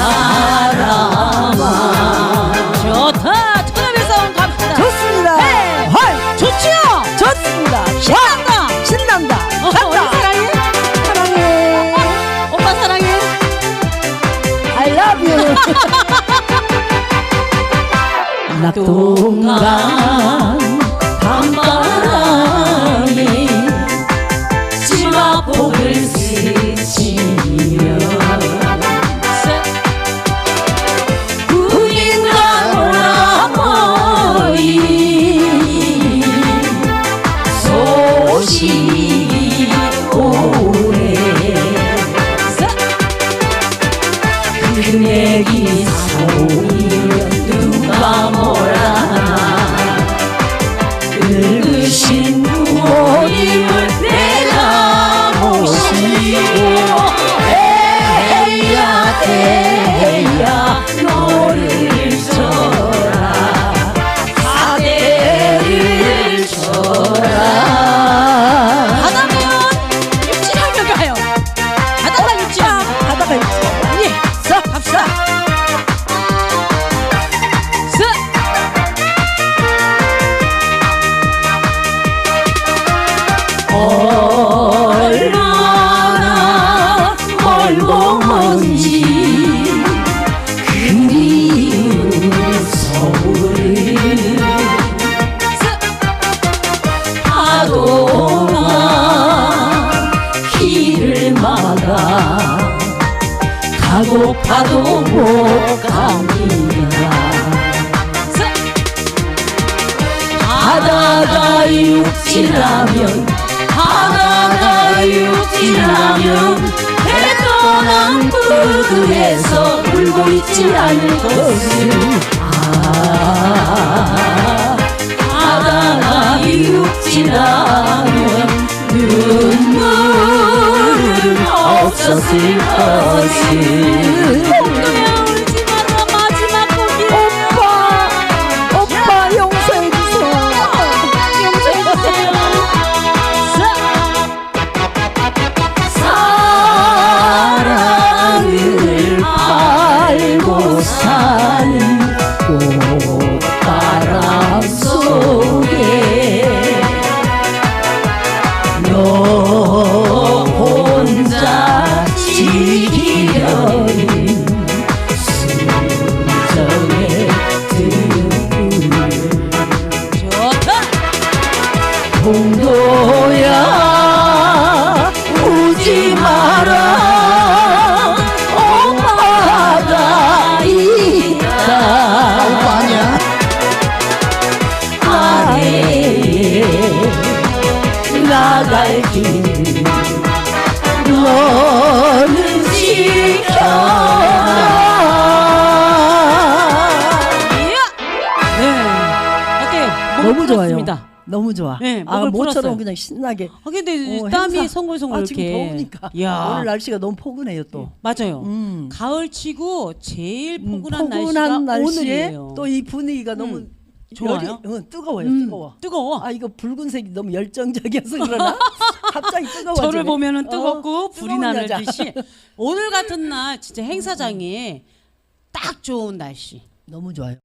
사람아 좋다. 천하배상 갑시다. 좋습니다. 네. 헐, 좋지요. 좋습니다. 신난다. 신난다. 어, 간다. 사랑해. 사랑해. 오빠 사랑해. I love you. 낙동강 밤바 소식이 오래 그네기 사오면 누가 뭐라나 늙으신 부모님을 내가 모시고 에야 에야 너를 쳐라 사대를 쳐라 가고파도 못 갑니다 바다가 육지라면 바다가 육지라면 해 떠난 부두에서 울고 있지 않을 것을. 아 바다가 육지라면 눈물은 없었을 것을 나갈 길 너는 지켜라 네. 어때요? 목 너무 좋아요. 풀었습니다. 너무 좋아. 네, 아, 목을 모처럼 풀었어요. 그냥 신나게. 아 근데 어, 땀이 행사. 송골송골 아, 이렇게. 지금 더우니까. 야. 오늘 날씨가 너무 포근해요 또. 맞아요. 음. 가을치고 제일 음, 포근한, 날씨가 날씨에 오늘이에요. 또 이 분위기가 너무 음, 좋아요? 열이, 응, 뜨거워요, 음, 뜨거워. 뜨거워. 아 이거 붉은색이 너무 열정적이어서 그러나 갑자기 뜨거워. 저를 보면은 뜨겁고 어, 불이 나는 여자. 듯이 오늘 같은 날 진짜 행사장에 딱 좋은 날씨. 너무 좋아요.